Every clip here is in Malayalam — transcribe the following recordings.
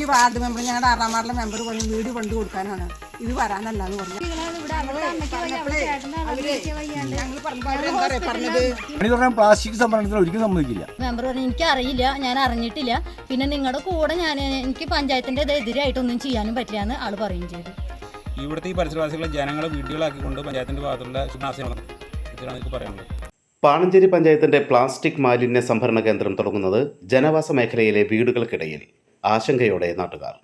ഈ വാർഡ് മെമ്പർ ഞങ്ങളുടെ ആറാം വാർഡിലെ മെമ്പർ പറഞ്ഞു വീട് പണ്ട് കൊടുക്കാനാണ്. ഇത് വരാനല്ല എന്ന് പറഞ്ഞു. പ്ലാസ്റ്റിക് സംഭരണത്തിന് ഒരിക്കലും സമ്മതിക്കില്ല. മെമ്പർ പറഞ്ഞു എനിക്ക് അറിയില്ല ഞാൻ അറിഞ്ഞിട്ടില്ല. പിന്നെ നിങ്ങളുടെ കൂടെ ഞാൻ എനിക്ക് പഞ്ചായത്തിന്റെ എതിരായിട്ടൊന്നും ചെയ്യാനും പറ്റില്ല എന്ന് ആൾ പറയുകയും ചെയ്തു. ഇവിടുത്തെ ഈ പരിസരവാസികളെ ജനങ്ങളെ വീടുകളാക്കിക്കൊണ്ട് പഞ്ചായത്തിന്റെ ഭാഗത്തുള്ള ശുഭാശയങ്ങൾ ഇതാണ് എനിക്ക് പറയാനുള്ളത്. പാണഞ്ചേരി പഞ്ചായത്തിന്റെ പ്ലാസ്റ്റിക് മാലിന്യ സംഭരണ കേന്ദ്രം തുടങ്ങുന്നത് ജനവാസ മേഖലയിലെ വീടുകൾക്കിടയിൽ. ആശങ്കയോടെ നാട്ടുകാർ.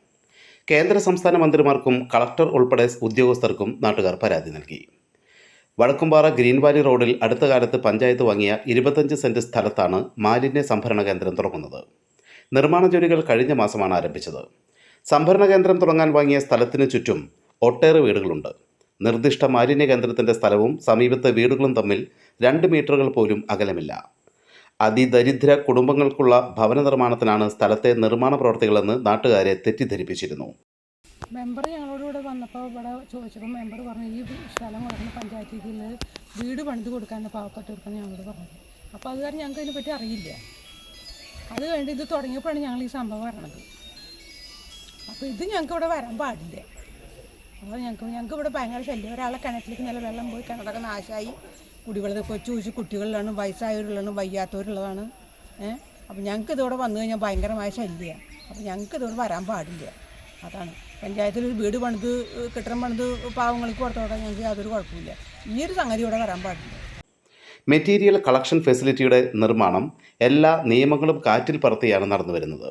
കേന്ദ്ര സംസ്ഥാന മന്ത്രിമാർക്കും കളക്ടർ ഉൾപ്പെടെ ഉദ്യോഗസ്ഥർക്കും നാട്ടുകാർ പരാതി നൽകി. വടക്കുംപാറ ഗ്രീൻ വാലി റോഡിൽ അടുത്ത കാലത്ത് പഞ്ചായത്ത് വാങ്ങിയ ഇരുപത്തഞ്ച് സെന്റ് സ്ഥലത്താണ് മാലിന്യ സംഭരണ കേന്ദ്രം തുടങ്ങുന്നത്. നിർമ്മാണ ജോലികൾ കഴിഞ്ഞ മാസമാണ് ആരംഭിച്ചത്. സംഭരണ കേന്ദ്രം തുടങ്ങാൻ വാങ്ങിയ സ്ഥലത്തിന് ചുറ്റും ഒട്ടേറെ വീടുകളുണ്ട്. നിർദ്ദിഷ്ട മാലിന്യ കേന്ദ്രത്തിന്റെ സ്ഥലവും സമീപത്തെ വീടുകളും തമ്മിൽ രണ്ട് മീറ്ററുകൾ പോലും അകലമില്ല. അതിദരിദ്ര കുടുംബങ്ങൾക്കുള്ള ഭവന നിർമ്മാണത്തിനാണ് സ്ഥലത്തെ നിർമ്മാണ പ്രവർത്തികളെന്ന് നാട്ടുകാരെ തെറ്റിദ്ധരിപ്പിച്ചിരുന്നു. മെമ്പർ ഞങ്ങളോട് ഇവിടെ വന്നപ്പോൾ ഇവിടെ ചോദിച്ചപ്പോൾ മെമ്പർ പറഞ്ഞു ഈ സ്ഥലം കൊടുക്കുന്ന പഞ്ചായത്തിൽ വീട് പണിത് കൊടുക്കാൻ പാവപ്പെട്ടവർക്കാണ് ഞങ്ങളോട് പറഞ്ഞത്. അപ്പോൾ അത് കാരണം ഞങ്ങൾക്ക് അതിനെപ്പറ്റി അറിയില്ല. അത് കഴിഞ്ഞ് ഇത് തുടങ്ങിയപ്പോഴാണ് ഞങ്ങൾ ഈ സംഭവം വരണത് അപ്പോൾ ഇത് ഞങ്ങൾക്ക് ഇവിടെ വരാൻ പാടില്ല. അപ്പോൾ ഞങ്ങൾക്ക് ഞങ്ങൾക്ക് ഇവിടെ ഭയങ്കര ശല്യം. ഒരാളെ കിണറ്റിലേക്ക് നല്ല വെള്ളം പോയി കിണറൊക്കെ നാശമായി. കുടിവെള്ളത്തിൽ കൊച്ചു കൊച്ചു കുട്ടികളിലാണ് വയസ്സായവരുള്ളതാണ് വയ്യാത്തവരുള്ളതാണ് ഏഹ് അപ്പം ഞങ്ങൾക്ക് ഇതോടെ വന്നു കഴിഞ്ഞാൽ ഭയങ്കരമായ ശല്യമാണ് അപ്പം ഞങ്ങൾക്ക് ഇതോടെ വരാൻ പാടില്ല. അതാണ്. പഞ്ചായത്തിൽ ഒരു വീട് പണിത് കെട്ടിടം പണിത് പാവങ്ങൾക്ക് കൊടുത്തോടെ ഞങ്ങൾക്ക് യാതൊരു കുഴപ്പമില്ല ഈ ഒരു സംഗതി ഇവിടെ വരാൻ പാടില്ല. മെറ്റീരിയൽ കളക്ഷൻ ഫെസിലിറ്റിയുടെ നിർമ്മാണം എല്ലാ നിയമങ്ങളും കാറ്റിൽ പറത്തിയാണ് നടന്നു വരുന്നത്.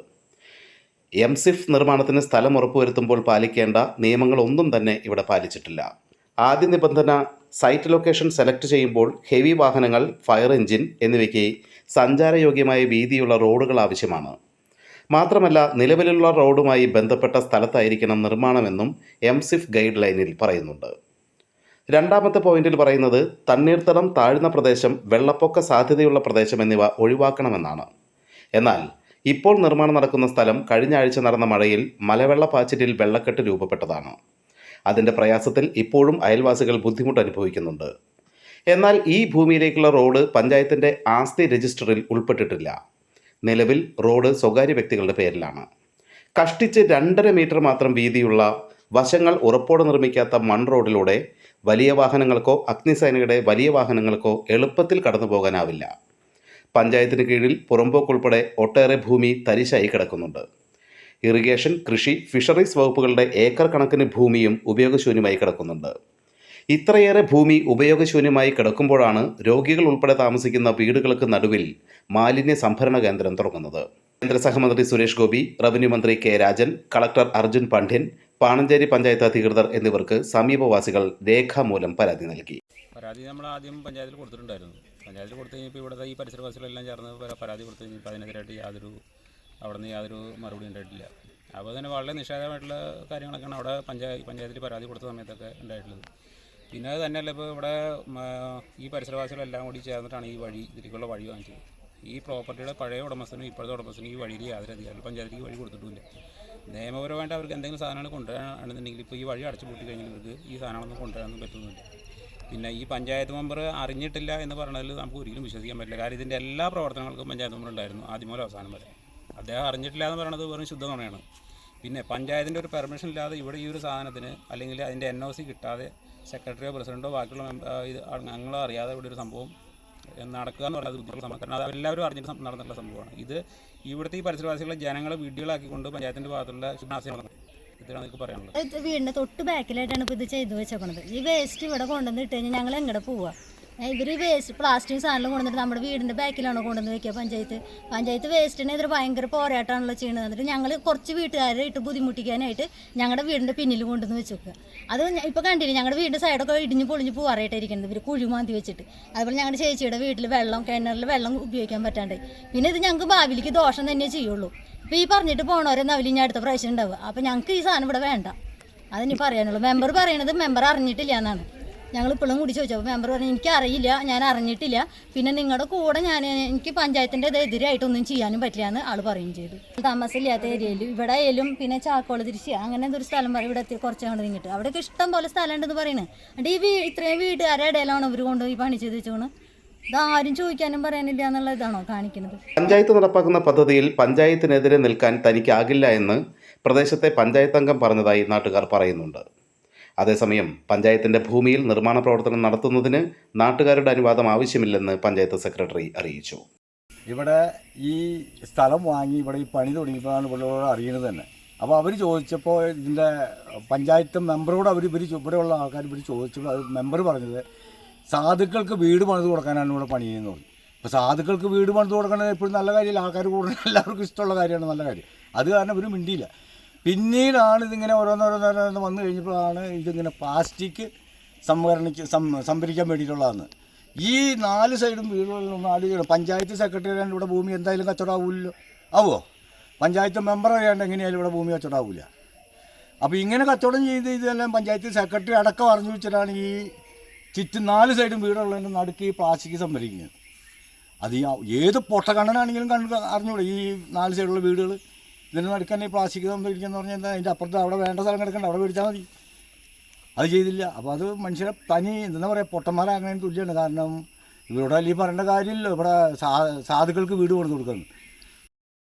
എം സിഫ് നിർമ്മാണത്തിന് സ്ഥലം ഉറപ്പുവരുത്തുമ്പോൾ പാലിക്കേണ്ട നിയമങ്ങളൊന്നും തന്നെ ഇവിടെ പാലിച്ചിട്ടില്ല. ആദ്യ നിബന്ധന സൈറ്റ് ലൊക്കേഷൻ സെലക്ട് ചെയ്യുമ്പോൾ ഹെവി വാഹനങ്ങൾ ഫയർ എഞ്ചിൻ എന്നിവയ്ക്ക് സഞ്ചാരയോഗ്യമായ വീതിയുള്ള റോഡുകൾ ആവശ്യമാണ്. മാത്രമല്ല നിലവിലുള്ള റോഡുമായി ബന്ധപ്പെട്ട സ്ഥലത്തായിരിക്കണം നിർമ്മാണമെന്നും എം സിഫ് ഗൈഡ് ലൈനിൽ പറയുന്നുണ്ട്. രണ്ടാമത്തെ പോയിന്റിൽ പറയുന്നത് തണ്ണീർത്തടം താഴ്ന്ന പ്രദേശം വെള്ളപ്പൊക്ക സാധ്യതയുള്ള പ്രദേശം എന്നിവ ഒഴിവാക്കണമെന്നാണ്. എന്നാൽ ഇപ്പോൾ നിർമ്മാണം നടക്കുന്ന സ്ഥലം കഴിഞ്ഞ ആഴ്ച നടന്ന മഴയിൽ മലവെള്ളപ്പാച്ചിലിൽ വെള്ളക്കെട്ട് രൂപപ്പെട്ടതാണ്. അതിന്റെ പ്രയാസത്തിൽ ഇപ്പോഴും അയൽവാസികൾ ബുദ്ധിമുട്ട് അനുഭവിക്കുന്നുണ്ട്. എന്നാൽ ഈ ഭൂമിയിലേക്കുള്ള റോഡ് പഞ്ചായത്തിന്റെ ആസ്തി രജിസ്റ്ററിൽ ഉൾപ്പെട്ടിട്ടില്ല. നിലവിൽ റോഡ് സ്വകാര്യ വ്യക്തികളുടെ പേരിലാണ്. കഷ്ടിച്ച് രണ്ടര മീറ്റർ മാത്രം വീതിയുള്ള വശങ്ങൾ ഉറപ്പോടെ നിർമ്മിക്കാത്ത മൺ റോഡിലൂടെ വലിയ വാഹനങ്ങൾക്കോ അഗ്നിസേനയുടെ വലിയ വാഹനങ്ങൾക്കോ എളുപ്പത്തിൽ കടന്നു പോകാനാവില്ല പഞ്ചായത്തിന് കീഴിൽ പുറമ്പോക്കുൾപ്പെടെ ഒട്ടേറെ ഭൂമി തരിശായി കിടക്കുന്നുണ്ട്. ഇറിഗേഷൻ കൃഷി ഫിഷറീസ് വകുപ്പുകളുടെ ഏക്കർ കണക്കിന് ഭൂമിയും ഉപയോഗശൂന്യമായി കിടക്കുന്നുണ്ട്. ഇത്രയേറെ ഭൂമി ഉപയോഗശൂന്യമായി കിടക്കുമ്പോഴാണ് രോഗികൾ ഉൾപ്പെടെ താമസിക്കുന്ന വീടുകൾക്ക് നടുവിൽ മാലിന്യ സംഭരണ കേന്ദ്രം തുറക്കുന്നത്. കേന്ദ്ര സഹമന്ത്രി സുരേഷ് ഗോപി റവന്യൂ മന്ത്രി കെ രാജൻ കളക്ടർ അർജുൻ പണ്ഡ്യൻ പാണഞ്ചേരി പഞ്ചായത്ത് അധികൃതർ എന്നിവർക്ക് സമീപവാസികൾ രേഖാമൂലം പരാതി നൽകി. പരാതി നമ്മൾ ആദ്യം പഞ്ചായത്തിൽ കൊടുത്തിട്ടുണ്ടായിരുന്നു. പഞ്ചായത്തിൽ കൊടുത്തു കഴിഞ്ഞപ്പോൾ ഈ പരിസരവാസികളെല്ലാം ചേർന്ന് പരാതി കൊടുത്തു കഴിഞ്ഞപ്പോൾ അതിനെതിരായിട്ട് യാതൊരു അവിടെ നിന്ന് യാതൊരു മറുപടി ഉണ്ടായിട്ടില്ല. അപ്പോൾ തന്നെ വളരെ നിഷേധമായിട്ടുള്ള കാര്യങ്ങളൊക്കെയാണ് അവിടെ പഞ്ചായത്ത് പഞ്ചായത്തിൽ പരാതി കൊടുത്ത സമയത്തൊക്കെ ഉണ്ടായിട്ടുള്ളത്. പിന്നെ അത് തന്നെയല്ല ഇപ്പോൾ ഇവിടെ ഈ പരിസരവാസികളെല്ലാം കൂടി ചേർന്നിട്ടാണ് ഈ വഴി ഇതിലേക്കുള്ള വഴി വാങ്ങിച്ചത്. ഈ പ്രോപ്പർട്ടിയുടെ പഴയ ഉടമസ്ഥനും ഇപ്പോഴത്തെ ഉടമസ്ഥനും ഈ വഴിയിൽ യാതൊരു അധികാരം പഞ്ചായത്തിലേക്ക് വഴി കൊടുത്തിട്ടില്ല നിയമപരമായിട്ട് അവർക്ക് എന്തെങ്കിലും സാധനങ്ങൾ കൊണ്ടുവരാണെന്നുണ്ടെങ്കിൽ ഇപ്പോൾ ഈ വഴി അടച്ചു പൂട്ടി കഴിഞ്ഞാൽ ഇവർക്ക് ഈ സാധനങ്ങളൊന്നും കൊണ്ടുവരാനൊന്നും പറ്റുന്നില്ല. പിന്നെ ഈ പഞ്ചായത്ത് മെമ്പർ അറിഞ്ഞിട്ടില്ല എന്ന് പറഞ്ഞതിൽ നമുക്ക് ഒരിക്കലും വിശ്വസിക്കാൻ പറ്റില്ല. കാരണം ഇതിന്റെ എല്ലാ പ്രവർത്തനങ്ങൾക്കും പഞ്ചായത്ത് മെമ്പർ ഉണ്ടായിരുന്നു ആദ്യം മുതൽ അവസാനം വരെ. അദ്ദേഹം അറിഞ്ഞിട്ടില്ല എന്ന് പറയുന്നത് വെറും ശുദ്ധ നുണയാണ് പിന്നെ പഞ്ചായത്തിന്റെ ഒരു പെർമിഷൻ ഇല്ലാതെ ഇവിടെ ഈ ഒരു സാധനത്തിന് അല്ലെങ്കിൽ അതിന്റെ എൻ ഒ സി കിട്ടാതെ സെക്രട്ടറിയോ പ്രസിഡന്റോ ബാക്കിയുള്ള ഇത് ഞങ്ങളോ അറിയാതെ ഇവിടെ ഒരു സംഭവം നടക്കുക എന്ന് പറയുന്നത് ബുദ്ധിമുട്ടുള്ള സംഭവം കാരണം അത് എല്ലാവരും അറിഞ്ഞിട്ട് നടന്നിട്ടുള്ള സംഭവമാണ്. ഇത് ഇവിടുത്തെ ഈ പരിസരവാസികളെ ജനങ്ങളെ വീടുകളാക്കിക്കൊണ്ട് പഞ്ചായത്തിന്റെ ഭാഗത്തുള്ള ശുഭാശയം വീടിന്റെ തൊട്ട് ബാക്കിലായിട്ടാണ് ഇപ്പോൾ ഇത് ചെയ്തു വെച്ചേക്കുന്നത് ഈ വേസ്റ്റ് ഇവിടെ കൊണ്ടുവന്ന് ഇട്ട് കഴിഞ്ഞാൽ ഞങ്ങൾ എങ്ങോട്ട് പോവുക ഇവർ വേസ്റ്റ് പ്ലാസ്റ്റിക് സാധനം കൊണ്ടുവന്നിട്ട് നമ്മുടെ വീടിന്റെ ബാക്കിലാണോ കൊണ്ടുവന്ന് വെക്കുക പഞ്ചായത്ത്. പഞ്ചായത്ത് വേസ്റ്റിനെതിരെ ഭയങ്കര പോരാട്ടമാണല്ലോ ചെയ്യുന്നത് എന്നിട്ട് ഞങ്ങൾ കുറച്ച് വീട്ടുകാരെ ഇട്ട് ബുദ്ധിമുട്ടിക്കാനായിട്ട് ഞങ്ങളുടെ വീടിന്റെ പിന്നിൽ കൊണ്ടുവന്ന് വെച്ചേക്കുക. അത് ഇപ്പോൾ കണ്ടില്ലേ ഞങ്ങളുടെ വീടിന്റെ സൈഡൊക്കെ ഇടിഞ്ഞ് പൊളിഞ്ഞ് പോവാറായിട്ടായിരിക്കുന്നത് ഇവർ കുഴി മാന്തി വെച്ചിട്ട്. അതുപോലെ ഞങ്ങളുടെ ചേച്ചിയുടെ വീട്ടിൽ വെള്ളം കിണറിൽ വെള്ളം ഉപയോഗിക്കാൻ പറ്റാണ്ട്. പിന്നെ ഇത് ഞങ്ങൾക്ക് ഭാവിയിലേക്ക് ദോഷം തന്നെ ചെയ്യുള്ളൂ. ഇപ്പോൾ ഈ പറഞ്ഞിട്ട് പോണവരെ അവലി ഞാൻ അടുത്ത പ്രാവശ്യം ഉണ്ടാവുക. അപ്പോൾ ഞങ്ങൾക്ക് ഈ സാധനം ഇവിടെ വേണ്ട. അതിനി പറയാനുള്ളൂ. മെമ്പർ പറയണത് മെമ്പർ അറിഞ്ഞിട്ടില്ല എന്നാണ്. ഞങ്ങൾ ഇപ്പോഴും കൂടി ചോദിച്ചപ്പോൾ മെമ്പർ പറഞ്ഞു എനിക്ക് അറിയില്ല ഞാൻ അറിഞ്ഞിട്ടില്ല. പിന്നെ നിങ്ങളുടെ കൂടെ ഞാൻ എനിക്ക് പഞ്ചായത്തിന്റെ എതിരായിട്ടൊന്നും ചെയ്യാനും പറ്റില്ല എന്ന് ആൾ പറയുകയും ചെയ്തു. താമസമില്ലാത്ത ഏരിയയിൽ ഇവിടെ ആയാലും പിന്നെ ചാക്കോള തിരിച്ച് അങ്ങനെ എന്തൊരു സ്ഥലം പറയും. ഇവിടെ കുറച്ച് കൊണ്ട് നീങ്ങിട്ട് അവിടെയൊക്കെ ഇഷ്ടം പോലെ സ്ഥലം ഉണ്ടെന്ന് പറയുന്നത് എന്നിട്ട് ഈ വീ ഇത്രയും വീട്ടുകാരുടെ ഇടയിലാണ് ഇവർ ഈ പണി ചെയ്ത് വെച്ചോണ്? ഇതാരും ചോദിക്കാനും പറയാനില്ല എന്നുള്ള ഇതാണോ കാണിക്കുന്നത് പഞ്ചായത്ത് നടപ്പാക്കുന്ന പദ്ധതിയിൽ പഞ്ചായത്തിനെതിരെ നിൽക്കാൻ തനിക്കാകില്ല എന്ന് പ്രദേശത്തെ പഞ്ചായത്ത് അംഗം പറഞ്ഞതായി നാട്ടുകാർ പറയുന്നുണ്ട്. അതേസമയം പഞ്ചായത്തിന്റെ ഭൂമിയിൽ നിർമ്മാണ പ്രവർത്തനം നടത്തുന്നതിന് നാട്ടുകാരുടെ അനുവാദം ആവശ്യമില്ലെന്ന് പഞ്ചായത്ത് സെക്രട്ടറി അറിയിച്ചു. ഇവിടെ ഈ സ്ഥലം വാങ്ങി ഇവിടെ ഈ പണി തുടങ്ങിയപ്പോഴാണ് പിള്ളേരോട് അറിയുന്നത് തന്നെ. അപ്പോൾ അവർ ചോദിച്ചപ്പോൾ ഇതിന്റെ പഞ്ചായത്ത് മെമ്പറോട് അവർ ഇവർ ഇവിടെയുള്ള ആൾക്കാർ ഇവർ ചോദിച്ചപ്പോൾ അത് മെമ്പർ പറഞ്ഞത് സാധുക്കൾക്ക് വീട് പണിത് കൊടുക്കാനാണ് ഇവിടെ പണി ചെയ്യുന്നത് പറഞ്ഞു. അപ്പോൾ സാധുക്കൾക്ക് വീട് പണിത് കൊടുക്കണത് എപ്പോഴും നല്ല കാര്യമില്ല. ആൾക്കാർ കൂടുതൽ എല്ലാവർക്കും ഇഷ്ടമുള്ള കാര്യമാണ് നല്ല കാര്യം. അത് കാരണം ഇവർ മിണ്ടിയില്ല. പിന്നീടാണ് ഇതിങ്ങനെ ഓരോന്നോരോന്നോരോന്ന് വന്നു കഴിഞ്ഞപ്പോഴാണ് ഇതിങ്ങനെ പ്ലാസ്റ്റിക് സംഭരണിക്ക് സംഭരിക്കാൻ വേണ്ടിയിട്ടുള്ളതാണ് ഈ നാല് സൈഡും വീടുകളിലൊന്നും ആലോചിക്കണം പഞ്ചായത്ത് സെക്രട്ടറി ഇവിടെ ഭൂമി എന്തായാലും കച്ചവടാവൂല്ലോ ആവോ? പഞ്ചായത്ത് മെമ്പർ അറിയാണ്ട് എങ്ങനെയായാലും ഇവിടെ ഭൂമി കച്ചവടാവൂല. അപ്പോൾ ഇങ്ങനെ കച്ചവടം ചെയ്ത് ഇതെല്ലാം പഞ്ചായത്ത് സെക്രട്ടറി അടക്കം അറിഞ്ഞു വെച്ചിട്ടാണ് ഈ ചുറ്റും നാല് സൈഡും വീടുള്ളതിന്റെ നടുക്ക് ഈ പ്ലാസ്റ്റിക് സംഭരിക്കുന്നത്. അത് ഈ ഏത് പൊട്ടക്കണ്ണനാണെങ്കിലും കണ്ട് അറിഞ്ഞൂടെ ഈ നാല് സൈഡുള്ള വീടുകൾ ഇതിന് നടുക്കാൻ ഈ പ്ലാസ്റ്റിക് സംഭരിക്കുക പറഞ്ഞാൽ എന്താ? അതിന്റെ അപ്പുറത്ത് അവിടെ വേണ്ട സ്ഥലം കിടക്കണ്ട അവിടെ മേടിച്ചാൽ മതി. അത് ചെയ്തില്ല. അപ്പോൾ അത് മനുഷ്യരെ പനി എന്താ പറയുക പൊട്ടന്മാരാകുന്നതിന് തുല്യമാണ് കാരണം ഇവരോട് അല്ലെങ്കിൽ പറയേണ്ട കാര്യമില്ലല്ലോ. ഇവിടെ സാധുക്കൾക്ക് വീട് കൊടുത്തു കൊടുക്കുന്നു